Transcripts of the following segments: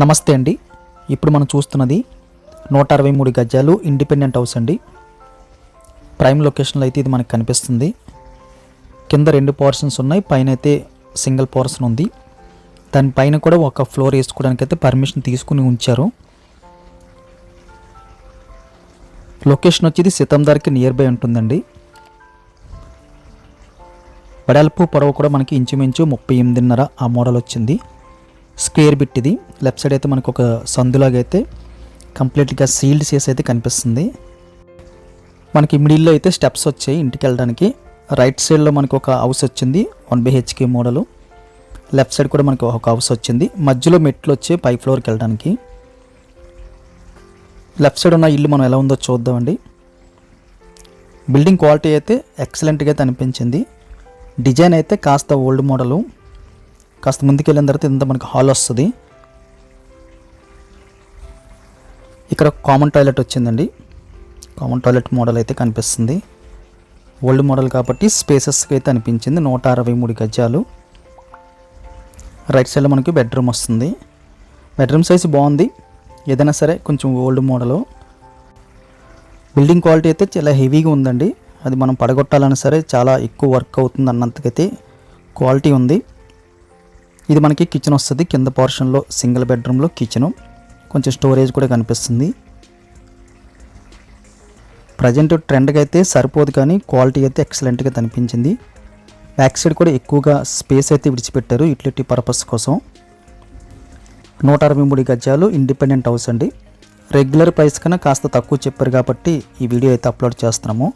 నమస్తే అండి. ఇప్పుడు మనం చూస్తున్నది నూట అరవై మూడు గజాలు ఇండిపెండెంట్ హౌస్ అండి. ప్రైమ్ లొకేషన్లో అయితే ఇది మనకు కనిపిస్తుంది. కింద రెండు పోర్షన్స్ ఉన్నాయి పైన అయితే సింగిల్ పోర్షన్ ఉంది. దానిపైన కూడా ఒక ఫ్లోర్ వేసుకోవడానికి అయితే పర్మిషన్ తీసుకుని ఉంచారు. లొకేషన్ వచ్చేది సీతందార్కి నియర్ బై ఉంటుందండి. వెడల్పు పొడవు కూడా మనకి ఇంచుమించు ముప్పై ఎనిమిదిన్నర ఆ మోడల్ వచ్చింది. స్క్వేర్ బిట్ ఇది లెఫ్ట్ సైడ్ అయితే మనకు ఒక సందులాగా అయితే కంప్లీట్గా సీల్డ్ చేసి అయితే కనిపిస్తుంది. మనకి మిడిల్లో అయితే స్టెప్స్ వచ్చాయి ఇంటికి వెళ్ళడానికి రైట్ సైడ్లో మనకు ఒక హౌస్ వచ్చింది one BHK model. Left side కూడా మనకు ఒక హౌస్ వచ్చింది. మధ్యలో మెట్లు వచ్చి పై ఫ్లోర్కి వెళ్ళడానికి. లెఫ్ట్ సైడ్ ఉన్న ఇల్లు మనం ఎలా ఉందో చూద్దామండి. బిల్డింగ్ క్వాలిటీ అయితే ఎక్సలెంట్గా అయితే అనిపించింది డిజైన్ అయితే కాస్త ఓల్డ్ మోడలు. కాస్త ముందుకు వెళ్ళిన తర్వాత ఇంత మనకి హాల్ వస్తుంది. ఇక్కడ కామన్ టాయిలెట్ వచ్చిందండి. కామన్ టాయిలెట్ మోడల్ అయితే కనిపిస్తుంది. ఓల్డ్ మోడల్ కాబట్టి స్పేసెస్కి అయితే అనిపించింది. నూట అరవై మూడు గజాలు. రైట్ సైడ్లో మనకి బెడ్రూమ్ వస్తుంది. బెడ్రూమ్ సైజ్ బాగుంది. ఏదైనా సరే కొంచెం ఓల్డ్ మోడలు. బిల్డింగ్ క్వాలిటీ అయితే చాలా హెవీగా ఉందండి. అది మనం పడగొట్టాలన్నా సరే చాలా ఎక్కువ వర్క్ అవుతుంది అన్నంతకైతే క్వాలిటీ ఉంది. ఇది మనకి కిచెన్ వస్తుంది. కింద పోర్షన్లో సింగిల్ బెడ్రూమ్లో కిచెను కొంచెం స్టోరేజ్ కూడా కనిపిస్తుంది. ప్రజెంట్ ట్రెండ్గా అయితే సరిపోదు కానీ క్వాలిటీ అయితే ఎక్సలెంట్గా కనిపించింది. బ్యాక్ సైడ్ కూడా ఎక్కువగా స్పేస్ అయితే విడిచిపెట్టారు యూటిలిటీ పర్పస్ కోసం. నూట అరవై మూడు గజాలు ఇండిపెండెంట్ హౌస్ అండి. రెగ్యులర్ ప్రైస్ కన్నా కాస్త తక్కువ చెప్పారు కాబట్టి ఈ వీడియో అయితే అప్లోడ్ చేస్తున్నాము.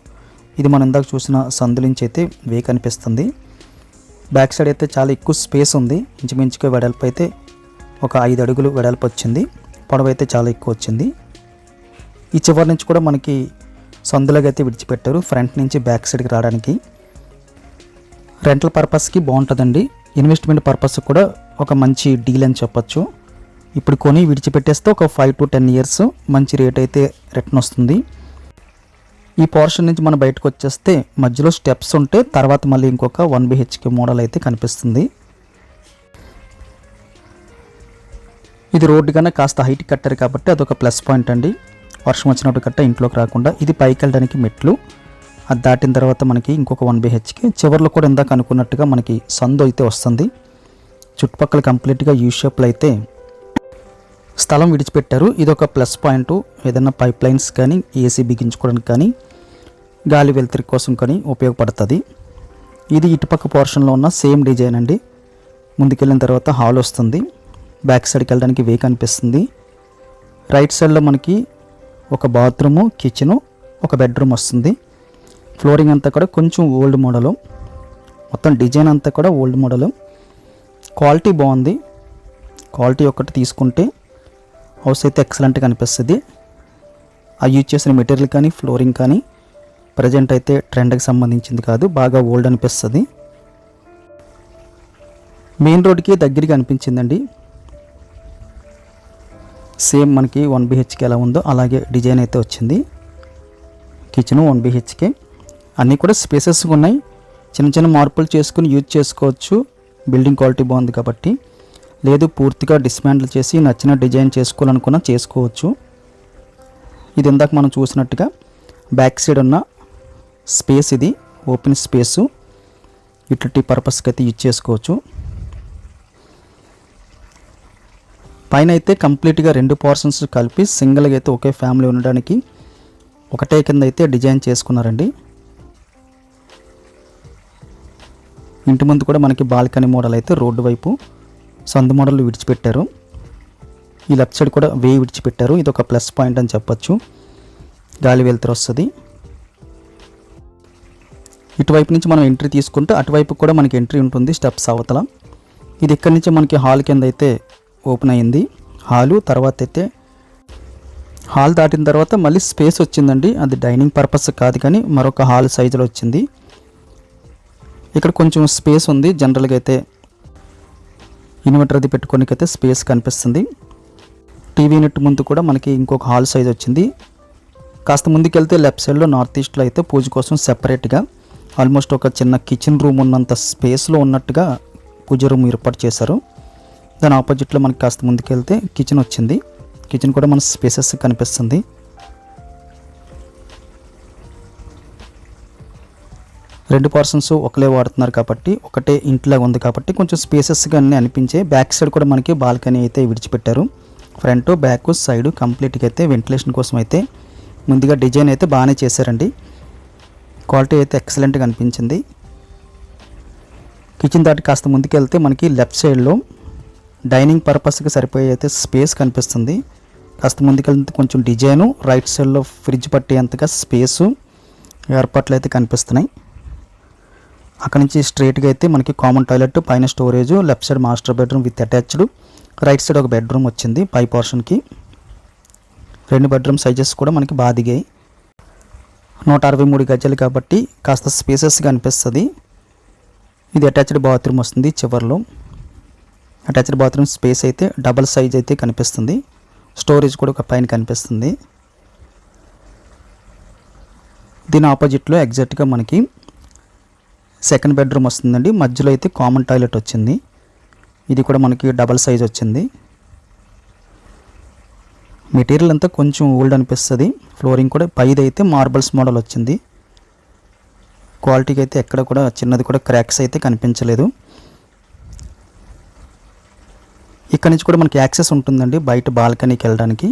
ఇది మనం ఇందాక చూసిన సందు నుంచి అయితే వే కనిపిస్తుంది. బ్యాక్ సైడ్ అయితే చాలా ఎక్కువ స్పేస్ ఉంది. ఇంచుమించుగా వెడల్పు అయితే ఒక ఐదు అడుగులు వెడల్పు వచ్చింది. పొడవు అయితే చాలా ఎక్కువ వచ్చింది. ఈ చివరి నుంచి కూడా మనకి సందులాగా అయితే విడిచిపెట్టారు. ఫ్రంట్ నుంచి బ్యాక్ సైడ్కి రావడానికి. రెంటల్ పర్పస్కి బాగుంటుందండి. ఇన్వెస్ట్మెంట్ పర్పస్ కూడా ఒక మంచి డీల్ అని చెప్పొచ్చు. ఇప్పుడు కొని విడిచిపెట్టేస్తే ఒక ఫైవ్ టు టెన్ ఇయర్స్ మంచి రేట్ అయితే రిటర్న్ వస్తుంది. ఈ పోర్షన్ నుంచి మనం బయటకు వచ్చేస్తే మధ్యలో స్టెప్స్ ఉంటే తర్వాత మళ్ళీ ఇంకొక వన్ బిహెచ్కే మోడల్ అయితే కనిపిస్తుంది. ఇది రోడ్డు కన్నా కాస్త హైట్ కట్టారు కాబట్టి అదొక ప్లస్ పాయింట్ అండి. వర్షం వచ్చినప్పుడు కట్ట ఇంట్లోకి రాకుండా ఇది పైకి వెళ్ళడానికి మెట్లు. అది దాటిన తర్వాత మనకి ఇంకొక వన్ బిహెచ్కే చివరిలో కూడా ఇందాక అనుకున్నట్టుగా మనకి సందు అయితే వస్తుంది. చుట్టుపక్కల కంప్లీట్గా యూ షేప్లో అయితే స్థలం విడిచిపెట్టారు. ఇది ఒక ప్లస్ పాయింట్ ఏదైనా పైప్ లైన్స్ కానీ ఏసీ బిగించుకోవడానికి కానీ గాలి వెలుతురి కోసం కానీ ఉపయోగపడుతుంది. ఇది ఇటుపక్క పోర్షన్లో ఉన్న సేమ్ డిజైన్ అండి. ముందుకెళ్ళిన తర్వాత హాల్ వస్తుంది. బ్యాక్ సైడ్కి వెళ్ళడానికి వే కనిపిస్తుంది రైట్ సైడ్లో మనకి ఒక బాత్రూము కిచెను ఒక బెడ్రూమ్ వస్తుంది. ఫ్లోరింగ్ అంతా కూడా కొంచెం ఓల్డ్ మోడలు. మొత్తం డిజైన్ అంతా కూడా ఓల్డ్ మోడలు. క్వాలిటీ బాగుంది. క్వాలిటీ ఒకటి తీసుకుంటే హౌస్ అయితే ఎక్సలెంట్గా అనిపిస్తుంది. ఆ యూజ్ చేసిన మెటీరియల్ కానీ ఫ్లోరింగ్ కానీ ప్రజెంట్ అయితే ట్రెండ్కి సంబంధించింది కాదు బాగా ఓల్డ్ అనిపిస్తుంది. మెయిన్ రోడ్కి దగ్గరికి అనిపించిందండి. సేమ్ మనకి వన్ బిహెచ్కే ఎలా ఉందో అలాగే డిజైన్ అయితే వచ్చింది. Kitchen one BHK. అన్నీ కూడా స్పేసెస్గా ఉన్నాయి. చిన్న చిన్న మార్పులు చేసుకుని యూజ్ చేసుకోవచ్చు. బిల్డింగ్ క్వాలిటీ బాగుంది కాబట్టి. లేదు పూర్తిగా డిస్మాంటిల్ చేసి నచ్చిన డిజైన్ చేసుకోవాలనుకున్నా చేసుకోవచ్చు. ఇది ఇందాక మనం చూసినట్టుగా బ్యాక్ సైడ్ ఉన్న స్పేస్ ఇది ఓపెన్ స్పేసు. యూటిలిటీ పర్పస్కి అయితే యూజ్ చేసుకోవచ్చు. పైన అయితే కంప్లీట్గా రెండు పోర్షన్స్ కలిపి సింగిల్గా అయితే ఒకే ఫ్యామిలీ ఉండడానికి ఒకటే కింద అయితే డిజైన్ చేసుకున్నారండి. ఇంటి ముందు కూడా మనకి బాల్కనీ మోడల్ అయితే రోడ్డు వైపు సందు మోడల్ విడిచిపెట్టారు. ఈ లెఫ్ట్ సైడ్ కూడా వే విడిచిపెట్టారు. ఇది ఒక ప్లస్ పాయింట్ అని చెప్పొచ్చు. గాలి వెలుతురు వస్తుంది. ఇటువైపు నుంచి మనం ఎంట్రీ తీసుకుంటే అటువైపు కూడా మనకి ఎంట్రీ ఉంటుంది స్టెప్స్ అవతల. ఇది ఇక్కడి నుంచి మనకి హాల్ కింద అయితే ఓపెన్ అయ్యింది హాలు తర్వాత అయితే హాల్ దాటిన తర్వాత మళ్ళీ స్పేస్ వచ్చిందండి. అది డైనింగ్ పర్పస్ కాదు కానీ మరొక హాల్ సైజులో వచ్చింది. ఇక్కడ కొంచెం స్పేస్ ఉంది. జనరల్గా అయితే ఇన్వర్టర్ అది పెట్టుకోనికైతే స్పేస్ కనిపిస్తుంది. టీవీ నెట్ ముందు కూడా మనకి ఇంకొక హాల్ సైజ్ వచ్చింది. కాస్త ముందుకెళ్తే లెఫ్ట్ సైడ్లో నార్త్ ఈస్ట్లో అయితే పూజ కోసం సెపరేట్గా ఆల్మోస్ట్ ఒక చిన్న కిచెన్ రూమ్ ఉన్నంత స్పేస్లో ఉన్నట్టుగా పూజ రూమ్ ఏర్పాటు చేశారు. దాని ఆపోజిట్లో మనకి కాస్త ముందుకెళ్తే కిచెన్ వచ్చింది. కిచెన్ కూడా మన స్పేసెస్ కనిపిస్తుంది. రెండు పర్సన్స్ ఒకలే వాడుతున్నారు కాబట్టి ఒకటే ఇంట్లో ఉంది కాబట్టి కొంచెం స్పేసెస్గా అన్నీ అనిపించే బ్యాక్ సైడ్ కూడా మనకి బాల్కనీ అయితే విడిచిపెట్టారు. ఫ్రంట్ బ్యాక్ సైడ్ కంప్లీట్గా అయితే వెంటిలేషన్ కోసం అయితే ముందుగా డిజైన్ అయితే బాగానే చేశారండి. క్వాలిటీ అయితే ఎక్సలెంట్గా అనిపించింది. కిచెన్ దాటి కాస్త ముందుకెళ్తే మనకి లెఫ్ట్ సైడ్లో డైనింగ్ పర్పస్కి సరిపోయే అయితే స్పేస్ కనిపిస్తుంది. కాస్త ముందుకెళ్తే కొంచెం డిజైను రైట్ సైడ్లో ఫ్రిడ్జ్ పట్టేంతగా స్పేసు ఏర్పాట్లు అయితే కనిపిస్తున్నాయి. అక్కడ నుంచి స్ట్రైట్గా అయితే మనకి కామన్ టాయిలెట్ పైన storage left side master bedroom with attached right side ఒక బెడ్రూమ్ వచ్చింది పై పోర్షన్కి. రెండు బెడ్రూమ్ సైజెస్ కూడా మనకి బాగా దిగాయి. నూట అరవై మూడు గజాలు కాబట్టి కాస్త స్పేసెస్గా అనిపిస్తుంది ఇది అటాచ్డ్ బాత్రూమ్ వస్తుంది చివర్లో. అటాచ్డ్ బాత్రూమ్ స్పేస్ అయితే డబల్ సైజ్ అయితే కనిపిస్తుంది. స్టోరేజ్ కూడా ఒక పైన కనిపిస్తుంది. దీని ఆపోజిట్లో ఎగ్జాక్ట్గా మనకి సెకండ్ బెడ్రూమ్ వస్తుందండి. మధ్యలో అయితే కామన్ టాయిలెట్ వచ్చింది. ఇది కూడా మనకి డబల్ సైజ్ వచ్చింది. మెటీరియల్ అంతా కొంచెం ఓల్డ్ అనిపిస్తుంది. ఫ్లోరింగ్ కూడా పైది అయితే మార్బల్స్ మోడల్ వచ్చింది క్వాలిటీకి అయితే ఎక్కడ కూడా చిన్నది కూడా క్రాక్స్ అయితే కనిపించలేదు. ఇక్కడ నుంచి కూడా మనకి యాక్సెస్ ఉంటుందండి బయట బాల్కనీకి వెళ్ళడానికి.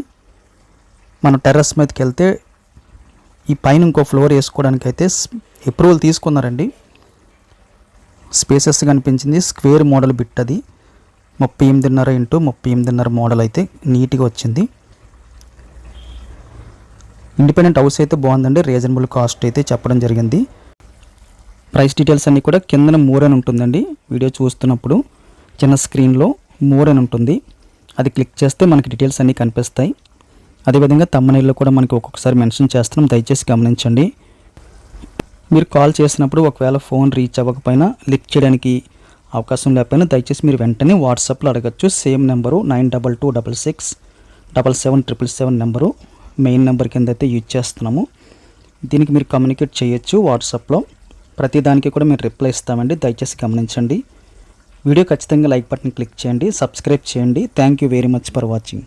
మనం టెర్రస్ మీదకి వెళ్తే ఈ పైన ఇంకో ఫ్లోర్ వేసుకోవడానికి అయితే అప్రూవల్ తీసుకున్నారండి. స్పేసెస్ కనిపించింది. స్క్వేర్ మోడల్ బిట్ అది ముప్పై ఎనిమిదిన్నర ఇంటూ ముప్పై ఎనిమిదిన్నర మోడల్ అయితే నీట్గా వచ్చింది. ఇండిపెండెంట్ హౌస్ అయితే బాగుందండి. రీజనబుల్ కాస్ట్ అయితే చెప్పడం జరిగింది. ప్రైస్ డీటెయిల్స్ అన్నీ కూడా కిందన మోర్ అని ఉంటుందండి. వీడియో చూస్తున్నప్పుడు చిన్న స్క్రీన్లో మోర్ అని ఉంటుంది. అది క్లిక్ చేస్తే మనకి డీటెయిల్స్ అన్నీ కనిపిస్తాయి. అదేవిధంగా తమ్మనీళ్ళు కూడా మనకి ఒక్కొక్కసారి మెన్షన్ చేస్తున్నాం. దయచేసి గమనించండి. మీరు కాల్ చేసినప్పుడు ఒకవేళ ఫోన్ రీచ్ అవ్వకపోయినా లిఫ్ట్ చేయడానికి అవకాశం లేకపోయినా దయచేసి మీరు వెంటనే వాట్సాప్లో అడగచ్చు. Same number nine double two double six double seven triple seven number. Main number కింద అయితే యూజ్ చేస్తున్నాము. దీనికి మీరు కమ్యూనికేట్ చేయొచ్చు వాట్సాప్లో. ప్రతిదానికి కూడా మీరు రిప్లై ఇస్తామండి. దయచేసి గమనించండి. వీడియో ఖచ్చితంగా లైక్ బటన్ క్లిక్ చేయండి. సబ్స్క్రైబ్ చేయండి. Thank you very much for watching.